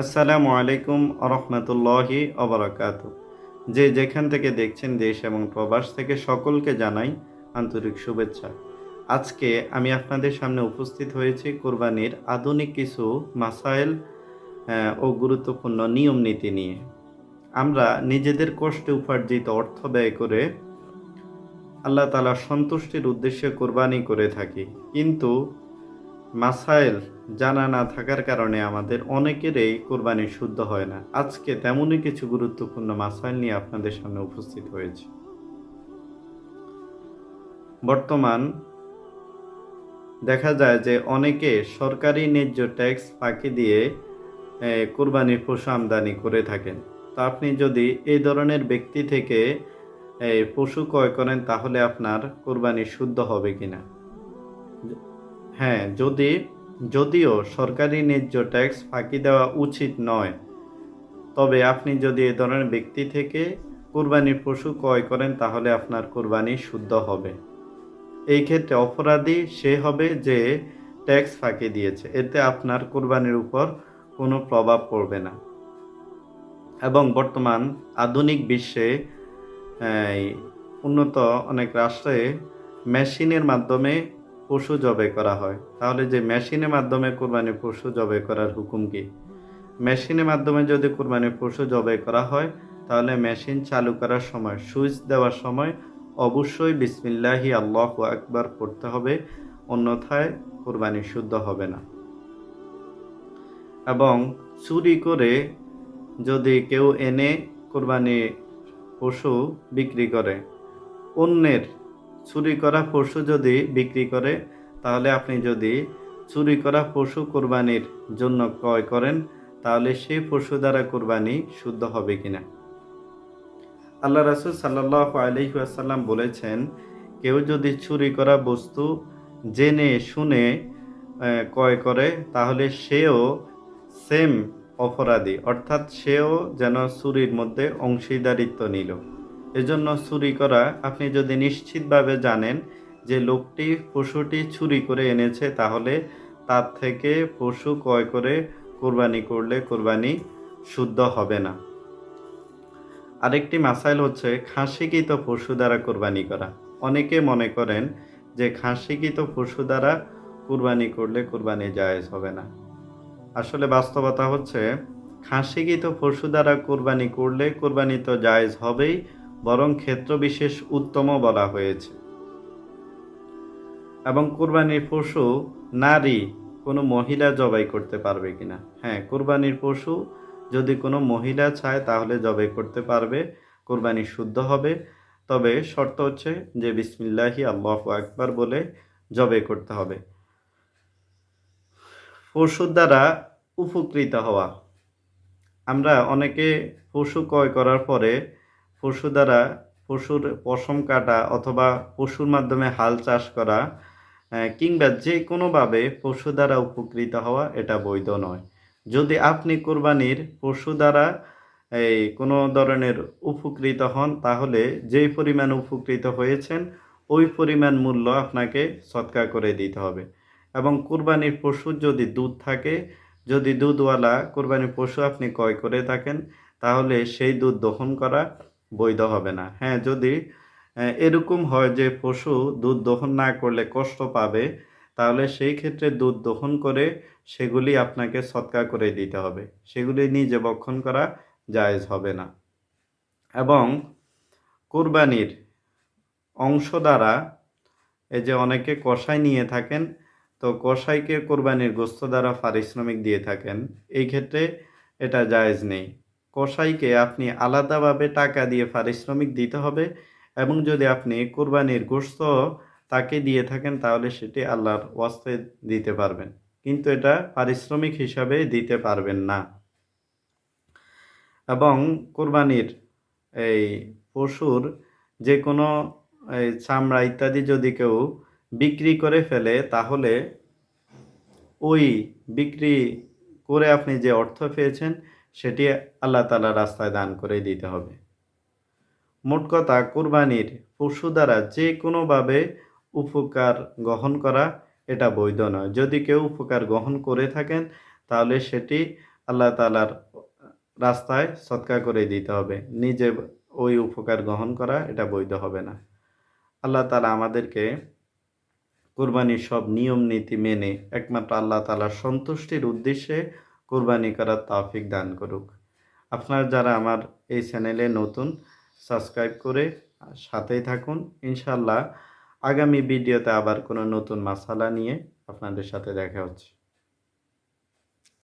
আসসালামু আলাইকুম রহমতুল্লাহি অবরাকাত যে যেখান থেকে দেখছেন দেশ এবং প্রবাস থেকে সকলকে জানাই আন্তরিক শুভেচ্ছা। আজকে আমি আপনাদের সামনে উপস্থিত হয়েছি কোরবানির আধুনিক কিছু মাসাইল ও গুরুত্বপূর্ণ নিয়ম নীতি নিয়ে। আমরা নিজেদের কষ্টে উপার্জিত অর্থ ব্যয় করে আল্লাহ তালা সন্তুষ্টির উদ্দেশ্যে কোরবানি করে থাকি। কিন্তু মাসাইল জানা না থাকার কারণে আমাদের অনেকেরই কোরবানি শুদ্ধ হয় না। আজকে তেমনই কিছু গুরুত্বপূর্ণ মাসাইল নিয়ে আপনাদের সামনে উপস্থিত হয়েছে। বর্তমান দেখা যায় যে অনেকে সরকারি ন্যায্য ট্যাক্স ফাঁকি দিয়ে কোরবানির পশু আমদানি করে থাকেন। তো আপনি যদি এই ধরনের ব্যক্তি থেকে পশু ক্রয় করেন তাহলে আপনার কোরবানি শুদ্ধ হবে কিনা? হ্যাঁ যদি, যদিও সরকারি ন্যায্য ট্যাক্স ফাঁকি দেওয়া উচিত নয়, তবে আপনি যদি এ ধরনের ব্যক্তি থেকে কোরবানির পশু ক্রয় করেন, তাহলে আপনার কোরবানি শুদ্ধ হবে। এই ক্ষেত্রে অপরাধী সে হবে যে ট্যাক্স ফাঁকি দিয়েছে। এতে আপনার কোরবানির উপর কোনো প্রভাব পড়বে না। এবং বর্তমান আধুনিক বিশ্বে উন্নত অনেক রাষ্ট্রে মেশিনের মাধ্যমে পশু জবাই করা হয়। তাহলে যে মেশিনের মাধ্যমে কোরবানির পশু জবাই করার হুকুম কি? মেশিনের মাধ্যমে যদি কোরবানির পশু জবাই করা হয়, তাহলে মেশিন চালু করার সময়, সুইচ দেওয়ার সময় অবশ্যই বিসমিল্লাহি আল্লাহ আকবার পড়তে হবে, অন্যথায় কোরবানি শুদ্ধ হবে না। এবং চুরি করে যদি কেউ এনে কোরবানি পশু বিক্রি করে, অন্যের চুরি করা পশু যদি বিক্রি করে, তাহলে আপনি যদি চুরি করা পশু কোরবানির জন্য ক্রয় করেন, তাহলে সেই পশু দ্বারা কোরবানি শুদ্ধ হবে কিনা? আল্লাহ রাসুল সাল্লাহ আলহিহাসাল্লাম বলেছেন, কেউ যদি চুরি করা বস্তু জেনে, শুনে ক্রয় করে, তাহলে সেও সেম অপরাধী, অর্থাৎ সেও যেন চুরির মধ্যে অংশীদারিত্ব নিল। এজন্য চুরি করা, আপনি যদি নিশ্চিতভাবে জানেন যে লোকটি পশুটি চুরি করে এনেছে, তাহলে তার থেকে পশু ক্রয় করে কোরবানি করলে কোরবানি শুদ্ধ হবে না। আরেকটি মাসাইল হচ্ছে, খাসিকৃত পশু দ্বারা কোরবানি করা। অনেকে মনে করেন যে খাসিকৃত পশু দ্বারা কোরবানি করলে কোরবানি জায়েজ হবে না। আসলে বাস্তবতা হচ্ছে, খাসিকৃত পশু দ্বারা কোরবানি করলে কোরবানি তো জায়েজ হবেই বরং ক্ষেত্র বিশেষ উত্তমও বলা হয়েছে। এবং কোরবানির পশু, নারী, কোনো মহিলা জবাই করতে পারবে কিনা? হ্যাঁ কোরবানির পশু, যদি কোনো মহিলা চায় তাহলে জবাই করতে পারবে, কোরবানি শুদ্ধ হবে। তবে শর্ত হচ্ছে যে বিসমিল্লাহি আল্লাহ আকবার বলে জবাই করতে হবে। পশুর দ্বারা উপকৃত হওয়া। আমরা অনেকে পশু ক্রয় করার পরে পশু দ্বারা পশুর পশম কাটা অথবা পশুর মাধ্যমে হাল চাষ করা কিংবা যে কোনোভাবে পশু দ্বারা উপকৃত হওয়া এটা বৈধ নয়। যদি আপনি কোরবানির পশু দ্বারা এই কোনো ধরনের উপকৃত হন, তাহলে যেই পরিমাণ উপকৃত হয়েছেন, ওই পরিমাণ মূল্য আপনাকে সৎকার করে দিতে হবে। এবং কোরবানির পশুর যদি দুধ থাকে, যদি দুধওয়ালা কোরবানির পশু আপনি ক্রয় করে থাকেন, তাহলে সেই দুধ দহন করা বৈধ হবে না। হ্যাঁ যদি এরকম হয় যে পশু দুধ দহন না করলে কষ্ট পাবে, তাহলে সেই ক্ষেত্রে দুধ দহন করে সেগুলি আপনাকে সৎকার করে দিতে হবে। সেগুলি নিজে বক্ষণ করা জায়েজ হবে না। এবং কোরবানির অংশ দ্বারা এই যে অনেকে কষাই নিয়ে থাকেন, তো কষাইকে কোরবানির গোস্ত দ্বারা পারিশ্রমিক দিয়ে থাকেন, এই ক্ষেত্রে এটা জায়েজ নেই। কষাইকে আপনি আলাদাভাবে টাকা দিয়ে পারিশ্রমিক দিতে হবে এবং যদি আপনি কোরবানির গোস্ত তাকে দিয়ে থাকেন, তাহলে সেটি আল্লাহর ওয়াস্তে দিতে পারবেন। কিন্তু এটা পারিশ্রমিক হিসাবে দিতে পারবেন না। এবং কোরবানির এই পশুর যে কোনো চামড়া ইত্যাদি যদি কেউ বিক্রি করে ফেলে, তাহলে ওই বিক্রি করে আপনি যে অর্থ পেয়েছেন সেটি আল্লাহ তালা রাস্তায় দান করে দিতে হবে। মোট কথা, কোরবানির পশু দ্বারা যে কোনোভাবে উপকার গ্রহণ করা এটা বৈধ নয়। যদি কেউ উপকার গ্রহণ করে থাকেন, তাহলে সেটি আল্লাহ তালার রাস্তায় সৎকার করে দিতে হবে। নিজে ওই উপকার গ্রহণ করা এটা বৈধ হবে না। আল্লাহ তালা আমাদেরকে কোরবানির সব নিয়ম নীতি মেনে একমাত্র আল্লাহ তালার সন্তুষ্টির উদ্দেশ্যে কোরবানি করার তাফিক দান করুক। আপনার যারা আমার এই চ্যানেলে নতুন, সাবস্ক্রাইব করে সাথেই থাকুন। ইনশাল্লাহ আগামী ভিডিওতে আবার কোনো নতুন মশালা নিয়ে আপনাদের সাথে দেখা হচ্ছে।